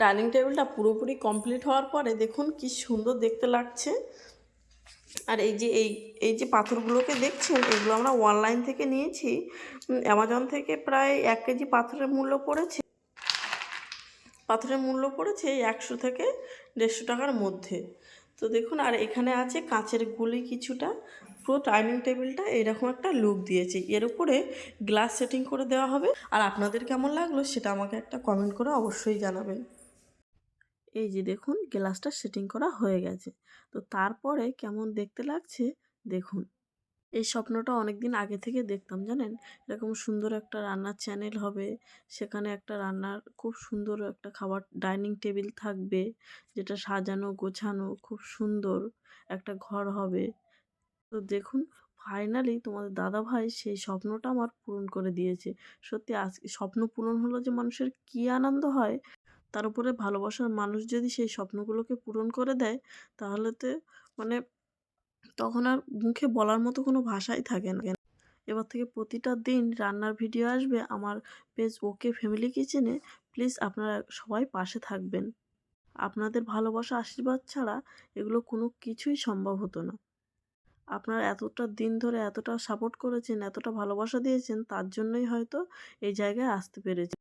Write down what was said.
Dining টেবিলটা পুরোপুরি complete হওয়ার পরে দেখুন কি সুন্দর দেখতে লাগছে। আর এই যে, এই এই যে পাথরগুলোকে দেখছেন, এগুলো আমরা অনলাইন থেকে নিয়েছি। অ্যামাজন থেকে প্রায় এক কেজি পাথরের মূল্য পড়েছে। পাথরের মূল্য পড়েছে একশো থেকে দেড়শো টাকার মধ্যে। তো দেখুন, আর এখানে আছে কাঁচের গুলি কিছুটা। পুরো ডাইনিং টেবিলটা এরকম একটা লুক দিয়েছে। এর উপরে গ্লাস সেটিং করে দেওয়া হবে। আর আপনাদের কেমন লাগল সেটা আমাকে একটা কমেন্ট করে অবশ্যই জানাবেন। এই যে দেখুন, গ্লাসটা সেটিং করা হয়ে গেছে। তো তারপরে কেমন দেখতে লাগছে? দেখুন। এই স্বপ্নটা অনেক দিন আগে থেকে দেখতাম, জানেন? এরকম সুন্দর একটা রান্নার চ্যানেল হবে, সেখানে একটা রান্নার খুব সুন্দর একটা খাবার ডাইনিং টেবিল থাকবে, যেটা সাজানো, গোছানো, খুব সুন্দর একটা ঘর হবে। তো দেখুন, ফাইনালি তোমাদের দাদা ভাই সেই স্বপ্নটা আমার পূরণ করে দিয়েছে। সত্যি, আজ স্বপ্ন পূরণ হলো যে মানুষের কী আনন্দ হয় তার উপরে ভালোবাসার মানুষ যদি সেই স্বপ্নগুলোকে পূরণ করে দেয়, তাহলে তো মানে তখন আর মুখে বলার মতো কোনো ভাষাই থাকে না। এবার থেকে প্রতিটা দিন রান্নার ভিডিও আসবে, আমার পেজ ওকে ফ্যামিলি কিচেনে প্লিজ আপনারা সবাই পাশে থাকবেন। আপনাদের ভালোবাসা আশীর্বাদ ছাড়া এগুলো কোনো কিছুই সম্ভব হতো না। আপনারা এতটা দিন ধরে এতটা সাপোর্ট করেছেন, এতটা ভালোবাসা দিয়েছেন, তার জন্যই হয়তো এই জায়গায় আসতে পেরেছি।